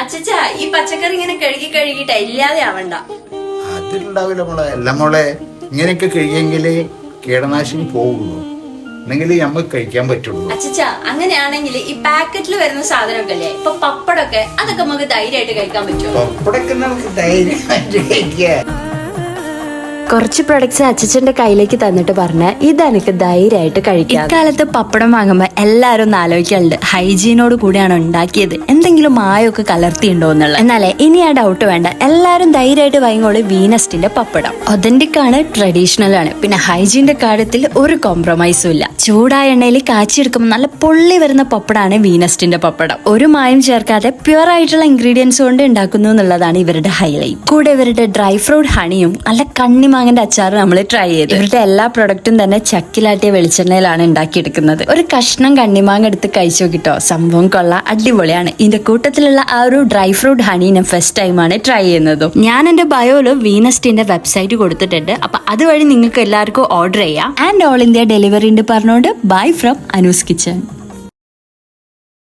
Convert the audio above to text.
അച്ചച്ച ഈ പച്ചക്കറി ഇങ്ങനെ കഴുകി കഴുകിട്ട് ഇല്ലാതെ ആവണ്ട. അതിലുണ്ടാവില്ല മോളെ. അല്ല മോളെ ഇങ്ങനെയൊക്കെ കഴിയെങ്കിലേ കീടനാശിനി പോകുള്ളൂ. അല്ലെങ്കിൽ നമുക്ക് കഴിക്കാൻ പറ്റുള്ളൂ. അച്ചച്ച അങ്ങനെയാണെങ്കിൽ ഈ പാക്കറ്റിൽ വരുന്ന സാധനമൊക്കെ അല്ലേ ഇപ്പൊ പപ്പടമൊക്കെ അതൊക്കെ നമുക്ക് ധൈര്യമായിട്ട് കഴിക്കാൻ പറ്റുമോ? പപ്പടൊക്കെ നമുക്ക് ധൈര്യമായിട്ട് കഴിക്കാം. കുറച്ച് പ്രൊഡക്ട്സ് അച്ചച്ചന്റെ കയ്യിലേക്ക് തന്നിട്ട് പറഞ്ഞ ഇതെനിക്ക് ധൈര്യമായിട്ട് കഴിക്കാം. ഇക്കാലത്ത് പപ്പടം വാങ്ങുമ്പോൾ എല്ലാവരും ഒന്ന് ആലോചിക്കാറുണ്ട് ഹൈജീനോട് കൂടിയാണ് ഉണ്ടാക്കിയത്? എന്തെങ്കിലും മായൊക്കെ കലർത്തിയുണ്ടോ എന്നുള്ളത്? എന്നാലേ ഇനി ആ ഡൗട്ട് വേണ്ട എല്ലാവരും ധൈര്യമായിട്ട് വാങ്ങിക്കോളൂ വീനസ്റ്റിന്റെ പപ്പടം. ഒതന്റിക് ആണ് ട്രഡീഷണൽ ആണ്. പിന്നെ ഹൈജീന്റെ കാര്യത്തിൽ ഒരു കോംപ്രമൈസും ഇല്ല. ചൂടായ എണ്ണയിൽ കാച്ചിയെടുക്കുമ്പോൾ നല്ല പൊള്ളി വരുന്ന പപ്പടാണ് വീനസ്റ്റിന്റെ പപ്പടം. ഒരു മായം ചേർക്കാതെ പ്യുവർ ആയിട്ടുള്ള ഇൻഗ്രീഡിയൻസ് കൊണ്ട് ഉണ്ടാക്കുന്നു എന്നുള്ളതാണ് ഇവരുടെ ഹൈലൈറ്റ് കൂടെ ഇവരുടെ ഡ്രൈ ഫ്രൂട്ട് ഹണിയും നല്ല കണ്ണിമാങ്ങന്റെ അച്ചാർ നമ്മൾ ട്രൈ ചെയ്തു. ഇവരുടെ എല്ലാ പ്രൊഡക്റ്റും തന്നെ ചക്കിലാട്ടിയ വെളിച്ചെണ്ണയിലാണ് ഉണ്ടാക്കിയെടുക്കുന്നത്. ഒരു കഷ്ണം കണ്ണിമാങ്ങ എടുത്ത് കഴിച്ചു നോക്കിട്ടോ. സംഭവം കൊള്ള. അടിപൊളിയാണ്. ഇതിന്റെ കൂട്ടത്തിലുള്ള ആ ഒരു ഡ്രൈ ഫ്രൂട്ട് ഹണി ഞാൻ ഫസ്റ്റ് ടൈമാണ് ട്രൈ ചെയ്യുന്നതും. ഞാൻ എന്റെ ബയോയിൽ വീനസ്റ്റിന്റെ വെബ്സൈറ്റ് കൊടുത്തിട്ടുണ്ട്. അപ്പൊ അതുവഴി നിങ്ങൾക്ക് എല്ലാവർക്കും ഓർഡർ ചെയ്യാം. ആൻഡ് ഓൾ ഇന്ത്യ ഡെലിവറി ഉണ്ട് പറഞ്ഞുകൊണ്ട് ബൈ ഫ്രം അനൂസ് കിച്ചൺ